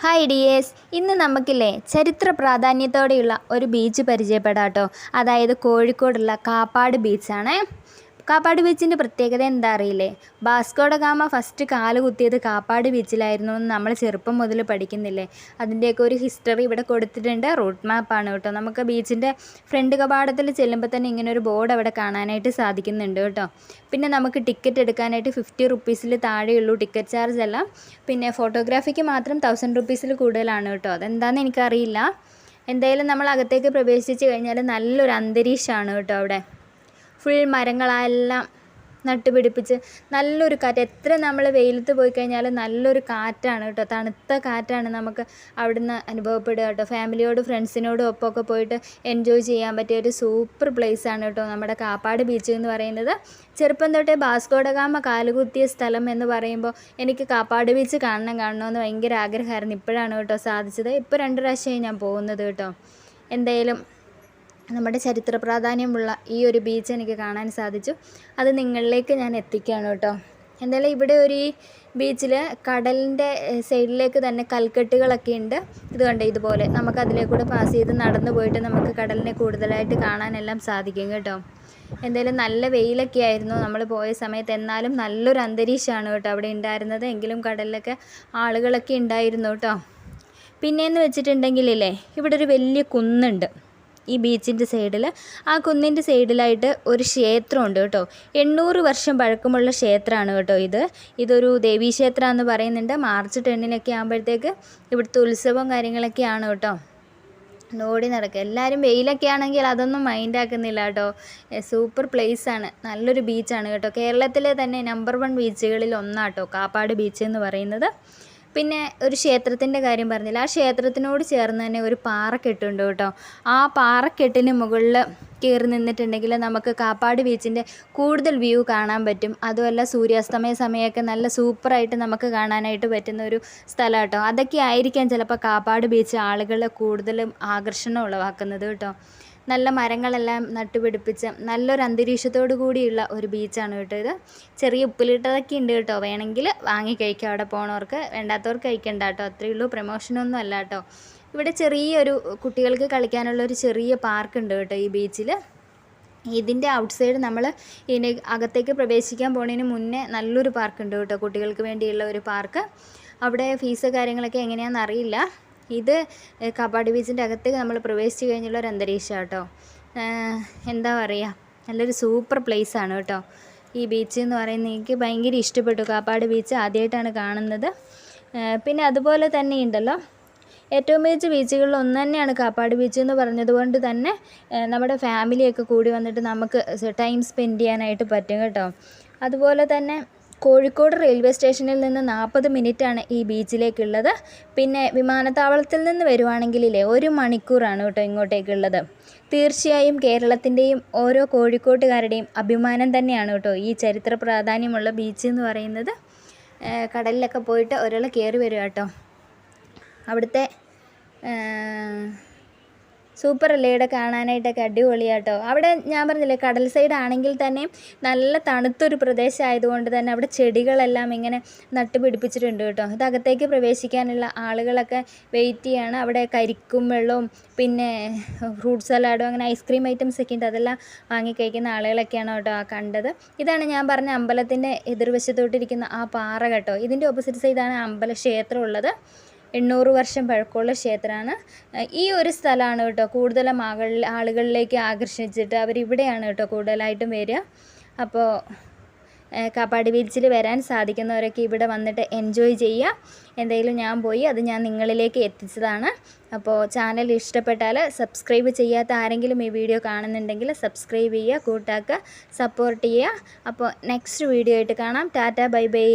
Hi dears ഇന്ന് നമുക്കില്ലേ ചരിത്ര പ്രാധാന്യത്തോടെയുള്ള ഒരു ബീച്ച് പരിചയപ്പെടാം കേട്ടോ അതായത് കോഴിക്കോടുള്ള കാപ്പാട് ബീച്ചാണ് കാപ്പാട് ബീച്ചിന്റെ പ്രത്യേകത എന്താ അറിയില്ലേ? ബാസ്കോഡ ഗാമ ഫസ്റ്റ് കാൽ കുത്തിയത് കാപ്പാട് ബീച്ചിലായിരുന്നു എന്ന് നമ്മൾ ചെറുപ്പം മുതൽ പഠിക്കുന്നില്ലേ? അതിന്റെയൊക്കെ ഒരു ഹിസ്റ്ററി ഇവിടെ കൊടുത്തിട്ടുണ്ട്. റൂട്ട് മാപ്പാണ് കേട്ടോ. നമുക്ക് ബീച്ചിന്റെ ഫ്രണ്ട് കപാടത്തിൽ ചെല്ലുമ്പോൾ തന്നെ ഇങ്ങനെ ഒരു ബോർഡ് അവിടെ കാണാനായിട്ട് സാധിക്കുന്നുണ്ട് കേട്ടോ. പിന്നെ നമുക്ക് ടിക്കറ്റ് എടുക്കാനായിട്ട് ഫിഫ്റ്റി റുപ്പീസിൽ താഴെയുള്ളൂ ടിക്കറ്റ് ചാർജ് എല്ലാം. പിന്നെ ഫോട്ടോഗ്രാഫിക്ക് മാത്രം തൗസൻഡ് റുപ്പീസിൽ കൂടുതലാണ് കേട്ടോ. അതെന്താണെന്ന് എനിക്കറിയില്ല. എന്തായാലും നമ്മൾ അകത്തേക്ക് പ്രവേശിച്ച് കഴിഞ്ഞാൽ നല്ലൊരു അന്തരീക്ഷമാണ് കേട്ടോ അവിടെ. ഫുൾ മരങ്ങളെല്ലാം നട്ടുപിടിപ്പിച്ച് നല്ലൊരു കാറ്റ്. എത്ര നമ്മൾ വെയിലത്ത് പോയി കഴിഞ്ഞാലും നല്ലൊരു കാറ്റാണ് കേട്ടോ. തണുത്ത കാറ്റാണ് നമുക്ക് അവിടുന്ന് അനുഭവപ്പെടുക കേട്ടോ. ഫാമിലിയോടും ഫ്രണ്ട്സിനോടും ഒപ്പമൊക്കെ പോയിട്ട് എൻജോയ് ചെയ്യാൻ പറ്റിയ ഒരു സൂപ്പർ പ്ലേസ് ആണ് കേട്ടോ നമ്മുടെ കാപ്പാട് ബീച്ച് എന്ന് പറയുന്നത്. ചെറുപ്പം തൊട്ടേ ബാസ്കോഡഗാമ കാലുകുത്തിയ സ്ഥലം എന്ന് പറയുമ്പോൾ എനിക്ക് കാപ്പാട് ബീച്ച് കാണണം കാണണമെന്ന് ഭയങ്കര ആഗ്രഹമായിരുന്നു. ഇപ്പോഴാണ് കേട്ടോ സാധിച്ചത്. ഇപ്പോൾ രണ്ട് പ്രാവശ്യമായി ഞാൻ പോകുന്നത് കേട്ടോ. എന്തായാലും നമ്മുടെ ചരിത്ര പ്രാധാന്യമുള്ള ഈ ഒരു ബീച്ച് എനിക്ക് കാണാൻ സാധിച്ചു. അത് നിങ്ങളിലേക്ക് ഞാൻ എത്തിക്കുകയാണ് കേട്ടോ. എന്തായാലും ഇവിടെ ഒരു ഈ ബീച്ചിൽ കടലിന്റെ സൈഡിലേക്ക് തന്നെ കൽക്കെട്ടുകളൊക്കെ ഉണ്ട്. ഇത് കണ്ടേ? ഇതുപോലെ നമുക്ക് അതിലേക്കൂടെ പാസ് ചെയ്ത് നടന്നു പോയിട്ട് നമുക്ക് കടലിനെ കൂടുതലായിട്ട് കാണാനെല്ലാം സാധിക്കും കേട്ടോ. എന്തായാലും നല്ല വെയിലൊക്കെ ആയിരുന്നു. നമ്മൾ പോയ സമയത്ത് എന്നാലും നല്ലൊരു അന്തരീക്ഷമാണ് കേട്ടോ അവിടെ ഉണ്ടായിരുന്നത്. എങ്കിലും കടലിലൊക്കെ ആളുകളൊക്കെ ഉണ്ടായിരുന്നു കേട്ടോ. പിന്നെയെന്ന് വെച്ചിട്ടുണ്ടെങ്കിലില്ലേ ഇവിടെ ഒരു വലിയ കുന്നുണ്ട്. ഈ ബീച്ചിന്റെ സൈഡിൽ ആ കുന്നിന്റെ സൈഡിലായിട്ട് ഒരു ക്ഷേത്രമുണ്ട് കേട്ടോ. എണ്ണൂറ് വർഷം പഴക്കമുള്ള ക്ഷേത്രമാണ് കേട്ടോ ഇത്. ഇതൊരു ദേവീക്ഷേത്രം എന്ന് പറയുന്നുണ്ട്. മാർച്ച് ടെന്നിനൊക്കെ ആകുമ്പോഴത്തേക്ക് ഇവിടുത്തെ ഉത്സവം കാര്യങ്ങളൊക്കെയാണ് കേട്ടോ. ഓടി നടക്കുക. എല്ലാവരും വെയിലൊക്കെ ആണെങ്കിൽ അതൊന്നും മൈൻഡ് ആക്കുന്നില്ല കേട്ടോ. സൂപ്പർ പ്ലേസ് ആണ്. നല്ലൊരു ബീച്ചാണ് കേട്ടോ. കേരളത്തിലെ തന്നെ നമ്പർ വൺ ബീച്ചുകളിൽ ഒന്നാട്ടോ കാപ്പാട് ബീച്ച് എന്ന് പറയുന്നത്. പിന്നെ ഒരു ക്ഷേത്രത്തിന്റെ കാര്യം പറഞ്ഞില്ല? ആ ക്ഷേത്രത്തിനോട് ചേർന്ന് തന്നെ ഒരു പാറക്കെട്ടുണ്ട് കേട്ടോ. ആ പാറക്കെട്ടിന് മുകളിൽ കയറി നിന്നിട്ടുണ്ടെങ്കിൽ നമുക്ക് കാപ്പാട് ബീച്ചിന്റെ കൂടുതൽ വ്യൂ കാണാൻ പറ്റും. അതുമല്ല സൂര്യാസ്തമയ സമയമൊക്കെ നല്ല സൂപ്പറായിട്ട് നമുക്ക് കാണാനായിട്ട് പറ്റുന്ന ഒരു സ്ഥലം കേട്ടോ. അതൊക്കെ ആയിരിക്കാം ചിലപ്പോൾ കാപ്പാട് ബീച്ച് ആളുകളെ കൂടുതലും ആകർഷണം ഉളവാക്കുന്നത് കേട്ടോ. നല്ല മരങ്ങളെല്ലാം നട്ടുപിടിപ്പിച്ച് നല്ലൊരു അന്തരീക്ഷത്തോടു കൂടിയുള്ള ഒരു ബീച്ചാണ് കേട്ടോ ഇത്. ചെറിയ ഉപ്പിലിട്ടതൊക്കെ ഉണ്ട് കേട്ടോ. വേണമെങ്കിൽ വാങ്ങി കഴിക്കാം. അവിടെ പോണവർക്ക് വേണ്ടാത്തവർക്ക് കഴിക്കണ്ട കേട്ടോ. അത്രയേ ഉള്ളൂ. പ്രമോഷനൊന്നും അല്ല കേട്ടോ. ഇവിടെ ചെറിയൊരു കുട്ടികൾക്ക് കളിക്കാനുള്ള ഒരു ചെറിയ പാർക്ക് ഉണ്ട് കേട്ടോ ഈ ബീച്ചിൽ ഇതിന്റെ ഔട്ട് സൈഡ് നമ്മൾ ഇതിന് അകത്തേക്ക് പ്രവേശിക്കാൻ പോണതിന് മുന്നേ നല്ലൊരു പാർക്ക് ഉണ്ട് കേട്ടോ കുട്ടികൾക്ക് വേണ്ടിയുള്ള ഒരു പാർക്ക്. അവിടെ ഫീസ് കാര്യങ്ങളൊക്കെ എങ്ങനെയാണെന്ന് അറിയില്ല. ഇത് കബാഡി ബീച്ചിന്റെ അകത്തേക്ക് നമ്മൾ പ്രവേശിച്ച് കഴിഞ്ഞുള്ള ഒരു അന്തരീക്ഷം കേട്ടോ എന്താ പറയുക നല്ലൊരു സൂപ്പർ പ്ലേസ് ആണ് കേട്ടോ. ഈ ബീച്ച് എന്ന് പറയുന്നത് എനിക്ക് ഭയങ്കര ഇഷ്ടപ്പെട്ടു. കാപ്പാട് ബീച്ച് ആദ്യമായിട്ടാണ് കാണുന്നത്. പിന്നെ അതുപോലെ തന്നെ ഉണ്ടല്ലോ. ഏറ്റവും മികച്ച ബീച്ചുകളിൽ ഒന്ന് തന്നെയാണ് കാപ്പാട് ബീച്ച് എന്ന് പറഞ്ഞതുകൊണ്ട് തന്നെ നമ്മുടെ ഫാമിലിയൊക്കെ കൂടി വന്നിട്ട് നമുക്ക് ടൈം സ്പെൻഡ് ചെയ്യാനായിട്ട് പറ്റും കേട്ടോ. അതുപോലെ തന്നെ കോഴിക്കോട് റെയിൽവേ സ്റ്റേഷനിൽ നിന്ന് നാൽപ്പത് മിനിറ്റാണ് ഈ ബീച്ചിലേക്കുള്ളത്. പിന്നെ വിമാനത്താവളത്തിൽ നിന്ന് വരുവാണെങ്കിലേ ഒരു മണിക്കൂറാണ് കേട്ടോ ഇങ്ങോട്ടേക്കുള്ളത്. തീർച്ചയായും കേരളത്തിന്റെയും ഓരോ കോഴിക്കോട്ടുകാരുടെയും അഭിമാനം തന്നെയാണ് കേട്ടോ ഈ ചരിത്ര പ്രാധാന്യമുള്ള ബീച്ച് എന്ന് പറയുന്നത്. കടലിലൊക്കെ പോയിട്ട് ഒരാൾ കയറി വരിക കേട്ടോ. അവിടുത്തെ സൂപ്പർ അല്ലേ ഇവിടെ കാണാനായിട്ടൊക്കെ അടിപൊളിയാട്ടോ. അവിടെ ഞാൻ പറഞ്ഞില്ലേ കടൽ സൈഡ് ആണെങ്കിൽ തന്നെ നല്ല തണുത്തൊരു പ്രദേശമായതുകൊണ്ട് തന്നെ അവിടെ ചെടികളെല്ലാം ഇങ്ങനെ നട്ടുപിടിപ്പിച്ചിട്ടുണ്ട് കേട്ടോ. ഇത് അകത്തേക്ക് പ്രവേശിക്കാനുള്ള ആളുകളൊക്കെ വെയിറ്റ് ചെയ്യാണ്. അവിടെ കരിക്കും വെള്ളവും പിന്നെ ഫ്രൂട്ട് സലാഡും അങ്ങനെ ഐസ്ക്രീം ഐറ്റംസ് ഒക്കെ ഉണ്ട്. അതെല്ലാം വാങ്ങി കഴിക്കുന്ന ആളുകളൊക്കെയാണ് കേട്ടോ കണ്ടത്. ഇതാണ് ഞാൻ പറഞ്ഞ അമ്പലത്തിന്റെ എതിർവശത്തോട്ടിരിക്കുന്ന ആ പാറ കേട്ടോ. ഇതിന്റെ ഓപ്പോസിറ്റ് സൈഡാണ് അമ്പല ക്ഷേത്രം ഉള്ളത്. എണ്ണൂറ് വർഷം പഴക്കമുള്ള ക്ഷേത്രമാണ്. ഈ ഒരു സ്ഥലമാണ് കേട്ടോ കൂടുതലും ആകളിൽ ആളുകളിലേക്ക് ആകർഷിച്ചിട്ട് അവരിവിടെയാണ് കേട്ടോ കൂടുതലായിട്ടും വരിക. അപ്പോൾ കാപ്പാടി ബീച്ചിൽ വരാൻ സാധിക്കുന്നവരൊക്കെ ഇവിടെ വന്നിട്ട് എൻജോയ് ചെയ്യുക. എന്തെങ്കിലും ഞാൻ പോയി അത് ഞാൻ നിങ്ങളിലേക്ക് എത്തിച്ചതാണ്. അപ്പോൾ ചാനൽ ഇഷ്ടപ്പെട്ടാൽ സബ്സ്ക്രൈബ് ചെയ്യാത്ത ആരെങ്കിലും ഈ വീഡിയോ കാണുന്നുണ്ടെങ്കിൽ സബ്സ്ക്രൈബ് ചെയ്യുക കൂട്ടാക്കുക സപ്പോർട്ട് ചെയ്യുക. അപ്പോൾ നെക്സ്റ്റ് വീഡിയോ ആയിട്ട് കാണാം. Tata bye bye.